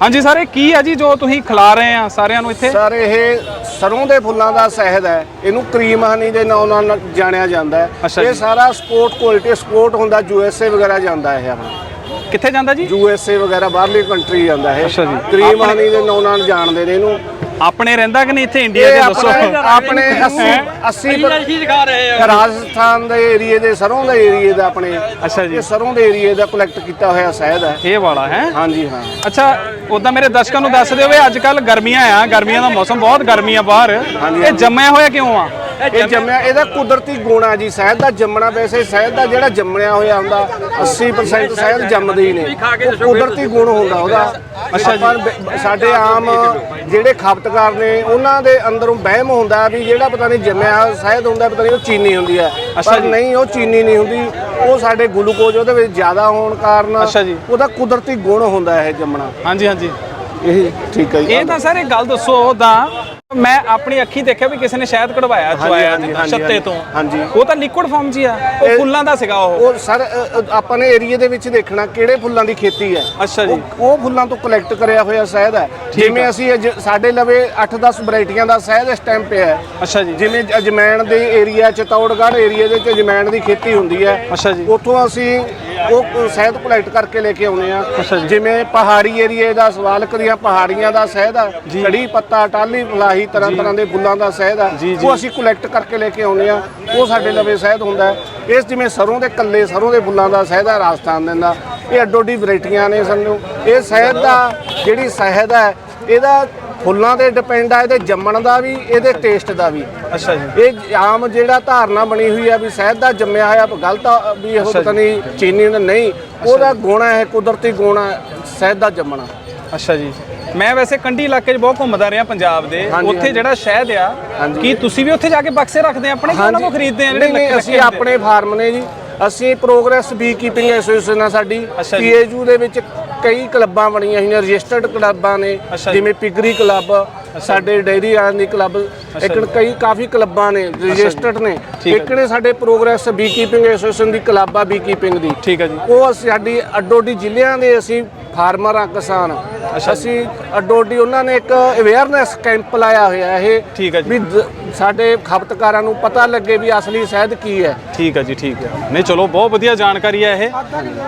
ਹਾਂਜੀ ਸਰ ਇਹ ਕੀ ਆ ਜੀ ਜੋ ਤੁਸੀਂ ਖਿਲਾ ਰਹੇ ਆ ਸਾਰਿਆਂ ਨੂੰ ਇੱਥੇ? ਸਰ ਇਹ ਸਰੋਂ ਦੇ ਫੁੱਲਾਂ ਦਾ ਸ਼ਹਿਦ ਹੈ। ਇਹਨੂੰ ਕਰੀਮ ਹਨੀ ਦੇ ਨਾਮ ਨਾਲ ਜਾਣਿਆ ਜਾਂਦਾ ਅੱਛਾ ਹੈ ਇਹ ਜੀ। ਸਾਰਾ ਸਪੋਰਟ ਕੁਆਲਿਟੀ ਸਪੋਰਟ ਹੁੰਦਾ ਯੂਐਸਏ ਵਗੈਰਾ ਜਾਂਦਾ ਹੈ ਇਹ ਆਪਣਾ। ਕਿੱਥੇ ਜਾਂਦਾ ਜੀ? ਯੂਐਸਏ ਵਗੈਰਾ ਬਾਹਰਲੀ ਕੰਟਰੀ ਜਾਂਦਾ ਹੈ ਅੱਛਾ ਜੀ। ਕਰੀਮ ਹਨੀ ਦੇ ਨਾਮ ਨਾਲ ਜਾਣਦੇ ਨੇ ਇਹਨੂੰ। ਆਪਣੇ ਰਹਿੰਦਾ ਕਿ ਨਹੀਂ ਇੱਥੇ ਇੰਡੀਆ 'ਚ? ਦੱਸੋ। ਆਪਣੇ ਆਪਣੇ 80 80 ਕੀ ਦਿਖਾ ਰਹੇ ਆ ਰਾਜਸਥਾਨ ਦੇ ਏਰੀਏ ਦੇ ਸਰੋਂ ਦੇ ਏਰੀਏ ਦਾ ਆਪਣੇ। ਅੱਛਾ ਜੀ। ਇਹ ਸਰੋਂ ਦੇ ਏਰੀਏ ਦਾ ਕਲੈਕਟ ਕੀਤਾ ਹੋਇਆ ਸ਼ਹਿਦ ਹੈ। ਇਹ ਵਾਲਾ ਹੈ? ਹਾਂਜੀ ਹਾਂ। ਅੱਛਾ ਉਦਾਂ ਮੇਰੇ ਦਰਸ਼ਕਾਂ ਨੂੰ ਦੱਸ ਦਿਓ ਵੀ ਅੱਜ ਕੱਲ ਗਰਮੀਆਂ ਆ ਗਰਮੀਆਂ ਦਾ ਮੌਸਮ ਬਹੁਤ ਗਰਮੀ ਆ ਬਾਹਰ। ਇਹ ਜੰਮਿਆ ਹੋਇਆ ਕਿਉਂ ਆ? ਇਹ ਜੰਮਿਆ ਇਹਦਾ ਕੁਦਰਤੀ ਗੁਣ ਆ ਜੀ ਸ਼ਹਿਦ ਦਾ ਜੰਮਣਾ ਵੈਸੇ ਸ਼ਹਿਦ ਦਾ ਜਿਹੜਾ ਜੰਮਿਆ ਹੋਇਆ ਹੁੰਦਾ 80% ਸ਼ਹਿਦ ਜੰਮਦੇ ਹੀ ਨੇ ਉਹ ਕੁਦਰਤੀ ਗੁਣ ਹੁੰਦਾ ਉਹਦਾ ਅੱਛਾ ਜੀ। ਸਾਡੇ ਆਮ ਜਿਹੜੇ ਖਪਤਕਾਰ ਨੇ ਉਹਨਾਂ ਦੇ ਅੰਦਰੋਂ ਵਹਿਮ ਹੁੰਦਾ ਵੀ ਜਿਹੜਾ ਪਤਾ ਨਹੀਂ ਜੰਮਿਆ ਸ਼ਹਿਦ ਹੁੰਦਾ ਪਤਾ ਨਹੀਂ ਉਹ ਚੀਨੀ ਹੁੰਦੀ ਹੈ ਪਰ। ਨਹੀਂ ਉਹ ਚੀਨੀ ਨਹੀਂ ਹੁੰਦੀ ਉਹ ਸਾਡੇ ਗਲੂਕੋਜ਼ ਉਹਦੇ ਵਿੱਚ ਜ਼ਿਆਦਾ ਹੋਣ ਕਾਰਨ। ਉਹਦਾ ਕੁਦਰਤੀ ਗੁਣ ਹੁੰਦਾ ਇਹ ਜੰਮਣਾ ਹਾਂਜੀ ਹਾਂਜੀ ਇਹ ਠੀਕ ਹੈ ਜੀ। ਇਹ ਤਾਂ ਸਰ ਇਹ ਗੱਲ ਦੱਸੋ ਉਦਾਂ ਮੈਂ ਆਪਣੀ ਅੱਖੀ ਦੇਖਿਆ ਵੀ ਕਿਸੇ ਨੇ ਸ਼ਾਇਦ ਕਢਵਾਇਆ ਚੁਆਇਆ ਹਾਂਜੀ, ਹਾਂਜੀ, ਛੱਤੇ ਹਾਂਜੀ। ਤੋਂ। ਹਾਂਜੀ। ਉਹ ਤਾਂ ਲਿਕੁਇਡ ਫਾਰਮ 'ਚ ਹੀ ਆ ਉਹ ਇਹ- ਫੁੱਲਾਂ ਦਾ ਸੀਗਾ ਉਹ। ਉਹ ਸਰ ਅ, ਅ, ਆਪਾਂ ਨੇ ਏਰੀਏ ਦੇ ਵਿੱਚ ਦੇਖਣਾ ਕਿਹੜੇ ਫੁੱਲਾਂ ਦੀ ਖੇਤੀ ਹੈ। ਅੱਛਾ ਜੀ। ਉਹ ਉਹ ਫੁੱਲਾਂ ਤੋਂ ਕਲੈਕਟ ਕਰਿਆ ਹੋਇਆ ਸ਼ਹਿਦ ਹੈ। ਜਿਵੇਂ ਅਸੀਂ ਅੱਜ ਸਾਡੇ ਲਵੇ 8-10 ਵੈਰਾਈਟੀਆਂ ਦਾ ਸ਼ਹਿਦ ਇਸ ਟਾਈਮ ਪਿਆ ਹੈ। ਅੱਛਾ ਜੀ। ਜਿਵੇਂ ਅਜਮੈਣ ਦੇ ਏਰੀਆ ਚਤੌੜਗੜ੍ਹ ਏਰੀਆ ਦੇ ਵਿੱਚ ਅਜਮੈਣ ਦੀ ਖੇਤੀ ਹੁੰਦੀ ਹੈ। ਅੱਛਾ ਜੀ। ਉੱਥੋਂ ਅਸੀਂ ਉਹ ਸ਼ਹਿਦ ਕਲੈਕਟ ਕਰਕੇ ਲੈ ਕੇ ਆਉਨੇ ਆ। ਜਿਵੇਂ ਪਹਾੜੀ ਏਰੀਏ ਦਾ ਸਵਾਲਕ ਦੀਆਂ ਪਹਾੜੀਆਂ ਦਾ ਸ਼ਹਿਦ ਆ ਕੜੀ ਪੱਤਾ ਟਾਲੀ ਫਲਾਹੀ ਤਰ੍ਹਾਂ ਤਰ੍ਹਾਂ ਦੇ ਫੁੱਲਾਂ ਦਾ ਸ਼ਹਿਦ ਆ। ਉਹ ਅਸੀਂ ਕਲੈਕਟ ਕਰਕੇ ਲੈ ਕੇ ਆਉਨੇ ਆ। ਉਹ ਸਾਡੇ ਲਵੇ ਸ਼ਹਿਦ ਹੁੰਦਾ ਇਸ ਜਿਵੇਂ ਸਰੋਂ ਦੇ ਕੱਲੇ ਸਰੋਂ ਦੇ ਫੁੱਲਾਂ ਦਾ ਸ਼ਹਿਦ ਹੈ ਰਾਜਸਥਾਨ ਦੇ ਦਾ ਇਹ ਅੱਡੋ ਅੱਡੀ ਵੈਰਾਈਟੀਆਂ ਨੇ ਸਾਨੂੰ। ਇਹ ਸ਼ਹਿਦ ਦਾ ਜਿਹੜੀ ਸ਼ਹਿਦ ਹੈ ਇਹਦਾ ਫੁੱਲਾਂ ਤੇ ਡਿਪੈਂਡ ਆ ਇਹਦੇ ਜੰਮਣ ਦਾ ਵੀ ਇਹਦੇ ਟੇਸਟ ਦਾ ਵੀ। ਅੱਛਾ ਜੀ। ਇਹ ਆਮ ਜਿਹੜਾ ਧਾਰਨਾ ਬਣੀ ਹੋਈ ਆ ਵੀ ਸ਼ਹਿਦ ਦਾ ਜੰਮਿਆ ਹੋਇਆ ਗਲਤ ਆ ਵੀ ਇਹ ਅੱਛਾ ਪਤਾ ਨਹੀਂ ਚੀਨੀ ਦਾ ਨਹੀਂ ਉਹਦਾ ਗੁਣ ਹੈ ਕੁਦਰਤੀ ਗੁਣ ਹੈ ਸ਼ਹਿਦ ਦਾ ਜੰਮਣਾ। ਅੱਛਾ ਜੀ। ਮੈਂ ਵੈਸੇ ਕੰਢੀ ਇਲਾਕੇ 'ਚ ਬਹੁਤ ਘੁੰਮਦਾ ਰਿਹਾ ਪੰਜਾਬ ਦੇ। ਉੱਥੇ। ਜਿਹੜਾ ਸ਼ਹਿਦ ਆ। ਕੀ ਤੁਸੀਂ ਵੀ ਉੱਥੇ ਜਾ ਕੇ ਬਕਸੇ ਰੱਖਦੇ ਆ? ਆਪਣੇ ਕਿ ਉਹਨਾਂ ਖਰੀਦਦੇ ਆ ਨਹੀਂ ਨਹੀਂ ਅਸੀਂ? ਆਪਣੇ ਫਾਰਮ ਨੇ ਜੀ। ਅਸੀਂ ਪ੍ਰੋਗਰੈਸ ਬੀ ਕੀਪਿੰਗ ਐਸੋਸੀਏਸ਼ਨ ਆ ਸਾਡੀ। ਪੀਏਯੂ ਦੇ ਵਿੱਚ ਕਈ ਕਲੱਬਾਂ ਬਣੀਆਂ ਹੋਈਆਂ ਰਜਿਸਟਰਡ ਕਲੱਬਾਂ ਨੇ ਅੱਛਾ ਜੀ। ਜਿਵੇਂ ਪਿਗਰੀ ਕਲੱਬ ਸਾਡੇ ਡੇਰੀ ਆਨੰਦੀ ਕਲੱਬ ਇੱਕ। ਕਈ ਕਾਫੀ ਕਲੱਬਾਂ ਨੇ ਰਜਿਸਟਰਡ ਨੇ। ਠੀਕ ਹੈ ਇੱਕ ਨੇ ਸਾਡੇ ਪ੍ਰੋਗਰੈਸ ਬੀ ਕੀਪਿੰਗ ਐਸੋਸੀਏਸ਼ਨ ਦੀ ਕਲੱਬ ਆ ਬੀ ਕੀਪਿੰਗ ਦੀ। ਠੀਕ ਹੈ ਜੀ। ਉਹ ਸਾਡੀ ਅੱਡੋ ਅੱਡੀ ਜ਼ਿਲ੍ਹਿਆਂ ਦੇ ਅਸੀਂ ਫਾਰਮਰ ਆ ਕਿਸਾਨ। ਅਸੀਂ ਅੱਡੋ ਅੱਡੀ ਉਹਨਾਂ ਨੇ ਇੱਕ ਅਵੇਅਰਨੈਸ ਕੈਂਪ ਲਾਇਆ ਹੋਇਆ ਇਹ ਠੀਕ ਹੈ ਜੀ। ਵੀ ਦ- ਸਾਡੇ ਖਪਤਕਾਰਾਂ ਨੂੰ ਪਤਾ ਲੱਗੇ ਵੀ ਅਸਲੀ ਸ਼ਹਿਦ ਕੀ ਹੈ। ਠੀਕ ਹੈ ਜੀ ਠੀਕ ਹੈ। ਨਹੀਂ ਚਲੋ ਬਹੁਤ ਵਧੀਆ ਜਾਣਕਾਰੀ ਹੈ ਇਹ।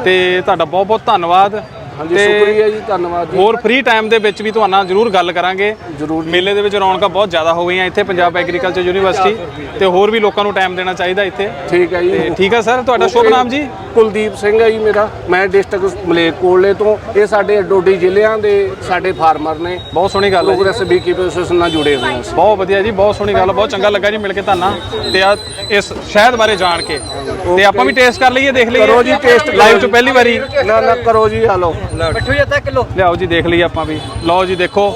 ਤੇ ਤੁਹਾਡਾ ਬਹੁਤ ਬਹੁਤ ਧੰਨਵਾਦ। ਹਾਂਜੀ ਸ਼ੁਕਰੀਆ ਜੀ ਧੰਨਵਾਦ ਜੀ। ਹੋਰ ਫ੍ਰੀ ਟਾਈਮ ਦੇ ਵਿੱਚ ਵੀ ਤੁਹਾਨੂੰ ਜ਼ਰੂਰ ਗੱਲ ਕਰਾਂਗੇ। ਜ਼ਰੂਰ। ਮੇਲੇ ਦੇ ਵਿੱਚ ਰੌਣਕਾਂ ਬਹੁਤ ਜ਼ਿਆਦਾ ਹੋ ਗਈਆਂ ਇੱਥੇ ਪੰਜਾਬ ਐਗਰੀਕਲਚਰ ਯੂਨੀਵਰਸਿਟੀ ਤੇ ਹੋਰ ਵੀ ਲੋਕਾਂ ਨੂੰ ਟਾਈਮ ਦੇਣਾ ਚਾਹੀਦਾ ਇੱਥੇ। ਠੀਕ ਹੈ ਤੇ ਜੀ ਠੀਕ ਹੈ ਸਰ ਤੁਹਾਡਾ ਸ਼ੁਭ ਨਾਮ ਜੀ? ਕੁਲਦੀਪ ਸਿੰਘ ਹੈ ਜੀ ਮੇਰਾ। ਮੈਂ ਡਿਸਟ੍ਰਿਕਟ ਮਲੇਰਕੋਟਲੇ ਤੋਂ। ਇਹ ਸਾਡੇ ਅੱਡੋਡੀ ਜ਼ਿਲ੍ਹਿਆਂ ਦੇ ਸਾਡੇ ਫਾਰਮਰ ਨੇ। ਬਹੁਤ ਸੋਹਣੀ ਗੱਲ ਹੈ। ਪ੍ਰੋਗਰੈਸ ਬੀ ਕੀਪਰ ਐਸੋਸੀਏਸ਼ਨ ਨਾਲ ਜੁੜੇ ਹੋਏ ਹਾਂ। ਬਹੁਤ ਵਧੀਆ ਜੀ ਬਹੁਤ ਸੋਹਣੀ ਗੱਲ ਬਹੁਤ ਚੰਗਾ ਲੱਗਾ ਜੀ ਮਿਲ ਕੇ ਤੁਹਾਨੂੰ ਤੇ ਆ ਇਸ ਸ਼ਹਿਦ ਬਾਰੇ ਜਾਣ ਕੇ। ਤੇ ਆਪਾਂ ਵੀ ਟੇਸਟ ਕਰ ਲਈਏ ਦੇਖ ਲਈਏ। ਕਰੋ ਜੀ taste ਲਾਈਵ ਚ ਪਹਿਲੀ ਵਾਰੀ। ਨਾ ਨਾ ਕਰੋ ਜੀ ਹਲੋ ਬੱਠੂ ਜੀ। ਅੱਧਾ ਕਿਲੋ। ਲਿਆਓ ਜੀ ਦੇਖ ਲਈਏ ਆਪਾਂ ਵੀ। ਲਓ ਜੀ ਦੇਖੋ।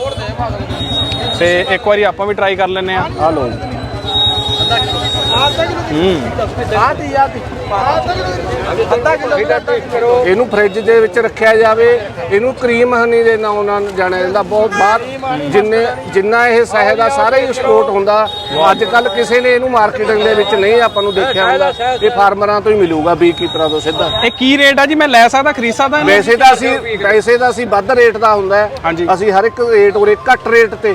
ਤੇ ਇੱਕ ਵਾਰੀ ਆਪਾਂ ਵੀ ਟਰਾਈ ਕਰ ਲੈਨੇ ਆ ਅੱਧਾ ਕਿਲੋ ਇਹਨੂੰ ਫ੍ਰਿਜ ਦੇ ਵਿੱਚ ਰੱਖਿਆ ਜਾਵੇ। ਇਹਨੂੰ ਕਰੀਮ ਹਨੀ ਦੇ ਨਾਮ ਨਾਲ ਜਾਣਿਆ ਜਾਂਦਾ। ਬਹੁਤ ਬਾਹਰ ਜਿੰਨੇ ਜਿੰਨਾ ਇਹ ਸ਼ਹਿਦ ਆ ਸਾਰਾ ਹੀ ਸਪੋਰਟ ਹੁੰਦਾ। ਅੱਜ ਕੱਲ ਕਿਸੇ ਨੇ ਇਹਨੂੰ ਮਾਰਕੀਟਿੰਗ ਦੇ ਵਿੱਚ ਨਹੀਂ ਆਪਾਂ ਨੂੰ ਦੇਖਿਆ ਹੁੰਦਾ। ਇਹ ਫਾਰਮਰਾਂ ਤੋਂ ਹੀ ਮਿਲੂਗਾ ਬੀ ਕੀਪਰਾਂ ਤੋਂ ਸਿੱਧਾ। ਇਹ ਕੀ ਰੇਟ ਆ ਜੀ? ਮੈਂ ਲੈ ਸਕਦਾ ਖਰੀਦ ਸਕਦਾ? ਵੈਸੇ ਤਾਂ ਅਸੀਂ ਪੈਸੇ ਦਾ ਅਸੀਂ ਵੱਧ ਰੇਟ ਦਾ ਹੁੰਦਾ। ਅਸੀਂ ਹਰ ਇੱਕ ਰੇਟ ਉਰੇ ਘੱਟ ਰੇਟ ਤੇ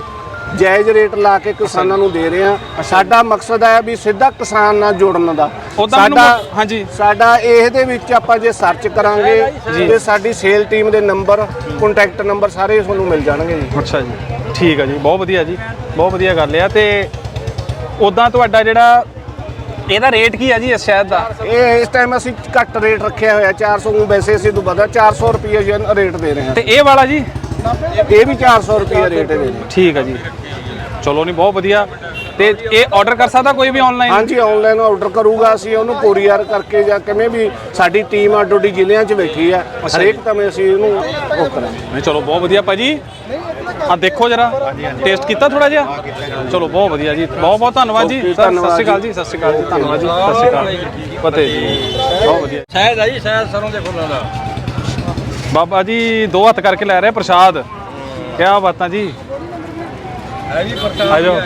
ਜਾਇਜ਼ ਰੇਟ ਲਾ ਕੇ ਕਿਸਾਨਾਂ ਨੂੰ ਦੇ ਰਹੇ ਹਾਂ। ਸਾਡਾ ਮਕਸਦ ਹੈ ਵੀ ਸਿੱਧਾ ਕਿਸਾਨ ਨਾਲ ਜੋੜਨ ਦਾ। ਮੈਨੂੰ ਹਾਂਜੀ। ਸਾਡਾ ਇਹਦੇ ਵਿੱਚ ਆਪਾਂ ਜੇ ਸਰਚ ਕਰਾਂਗੇ ਤੇ ਸਾਡੀ ਸੇਲ ਟੀਮ ਦੇ ਨੰਬਰ ਕੰਟੈਕਟ ਨੰਬਰ ਸਾਰੇ ਤੁਹਾਨੂੰ ਮਿਲ ਜਾਣਗੇ ਜੀ। ਅੱਛਾ ਜੀ। ਠੀਕ ਆ ਜੀ ਬਹੁਤ ਵਧੀਆ ਜੀ ਬਹੁਤ ਵਧੀਆ ਗੱਲ ਆ ਤੇ ਉਦਾਂ ਤੁਹਾਡਾ ਜਿਹੜਾ ਇਹਦਾ ਰੇਟ ਕੀ ਆ ਜੀ ਇਸ ਸ਼ਹਿਦ ਦਾ? ਇਹ ਇਸ ਟਾਈਮ ਅਸੀਂ ਘੱਟ ਰੇਟ ਰੱਖਿਆ ਹੋਇਆ 400 ਨੂੰ ਵੈਸੇ ਅਸੀਂ ਤੋਂ ਵਧਾ 400 ਰੁਪਏ ਜਨ ਰੇਟ ਦੇ ਰਹੇ ਹਾਂ। ਤੇ ਇਹ ਵਾਲਾ ਜੀ? ਇਹ ਵੀ 400 ਰੁਪਏ ਰੇਟ ਦੇ ਰਹੇ ਠੀਕ ਆ ਜੀ। ਚਲੋ ਨਹੀਂ ਬਹੁਤ ਵਧੀਆ। ਤੇ ਇਹ ਆਰਡਰ ਕਰ ਸਕਦਾ ਕੋਈ ਵੀ ਆਨਲਾਈਨ ਹਾਂਜੀ ਆਨਲਾਈਨ ਆਰਡਰ ਕਰੂਗਾ ਅਸੀਂ ਉਹਨੂੰ ਕੋਰੀਅਰ ਕਰਕੇ ਜਾਂ ਕਿਵੇਂ ਵੀ ਸਾਡੀ ਟੀਮ ਅੱਡੋਡੀ ਜ਼ਿਲ੍ਹਿਆਂ 'ਚ ਬੈਠੀ ਆ ਹਰੇਕ ਸਮੇਂ ਅਸੀਂ ਇਹਨੂੰ ਉਹ ਕਰਾਂਗੇ। ਨਹੀਂ ਚਲੋ ਬਹੁਤ ਵਧੀਆ ਭਾਜੀ। ਆ ਦੇਖੋ ਜਰਾ ਟੇਸਟ ਕੀਤਾ ਥੋੜਾ ਜਿਹਾ? ਚਲੋ ਬਹੁਤ ਵਧੀਆ ਜੀ। ਬਹੁਤ ਬਹੁਤ ਧੰਨਵਾਦ ਜੀ। ਸਤਿ ਸ਼੍ਰੀ ਅਕਾਲ ਜੀ ਸਤਿ ਸ਼੍ਰੀ ਅਕਾਲ ਜੀ। ਧੰਨਵਾਦ ਜੀ। ਸਤਿ ਸ਼੍ਰੀ ਅਕਾਲ। ਜੀ ਬਹੁਤ ਵਧੀਆ। ਸ਼ਾਇਦ ਆ ਜੀ ਸ਼ਾਇਦ ਸਰੋਂ ਦੇ ਫੁੱਲਾਂ ਦਾ। ਬਾਬਾ ਜੀ ਦੋ ਹੱਥ ਕਰਕੇ ਲੈ ਰਹੇ ਪ੍ਰਸ਼ਾਦ। ਕਿਆ ਬਾਤਾਂ ਜੀ। ਹੈ ਜੀ ਆ ਜਾਓ।